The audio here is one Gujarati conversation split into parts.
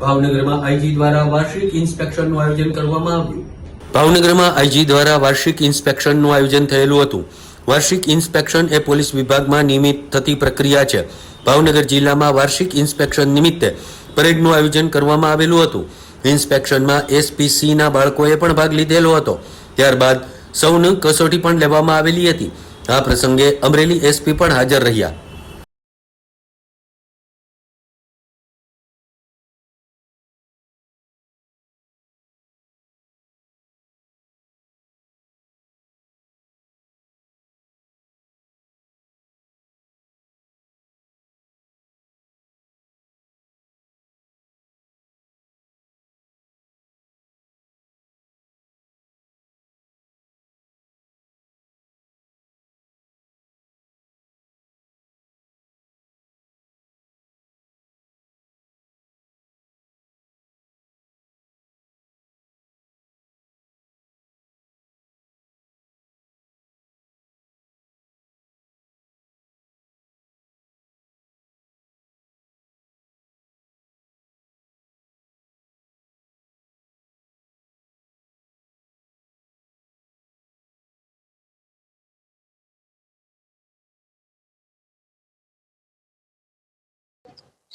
ભાવનગરમાં આઈજી દ્વારા વાર્ષિક ઇન્સ્પેક્શનનું આયોજન કરવામાં આવ્યું. ભાવનગરમાં આઈજી દ્વારા વાર્ષિક ઇન્સ્પેક્શનનું આયોજન થયેલું હતું. વાર્ષિક ઇન્સ્પેક્શન એ પોલીસ વિભાગમાં નિયમિત થતી પ્રક્રિયા છે. ભાવનગર જિલ્લામાં વાર્ષિક ઇન્સ્પેક્શન નિમિત્તે પરેડનું આયોજન કરવામાં આવેલું હતું. ઇન્સ્પેક્શનમાં એસપીસીના બાળકોએ પણ ભાગ લીધેલો હતો. ત્યારબાદ સૌની કસોટી પણ લેવામાં આવેલી હતી. આ પ્રસંગે અમરેલી એસપી પણ હાજર રહ્યા.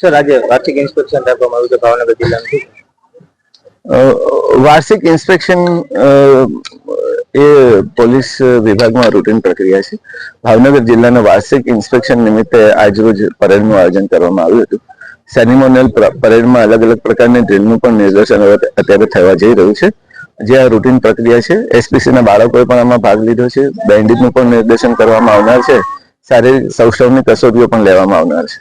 સર આજે વાર્ષિક ઇન્સ્પેક્શન રાખવામાં આવ્યું છે, ભાવનગર જિલ્લાનું વાર્ષિક ઇન્સ્પેક્શન એ પોલીસ વિભાગમાં રૂટીન પ્રક્રિયા છે. ભાવનગર જિલ્લાના વાર્ષિક ઇન્સ્પેક્શન નિમિત્તે આજરોજ પરેડનું આયોજન કરવામાં આવ્યું હતું. સેનિમોનિયલ પરેડમાં અલગ અલગ પ્રકારની ડ્રીલનું પણ નિદર્શન અત્યારે થવા જઈ રહ્યું છે. જે આ રૂટીન પ્રક્રિયા છે એસપીસીના બાળકોએ પણ આમાં ભાગ લીધો છે. બેન્ડિટનું પણ નિર્દેશન કરવામાં આવનાર છે. શારીરિક સૌષ્ઠવની કસોટીઓ પણ લેવામાં આવનાર છે.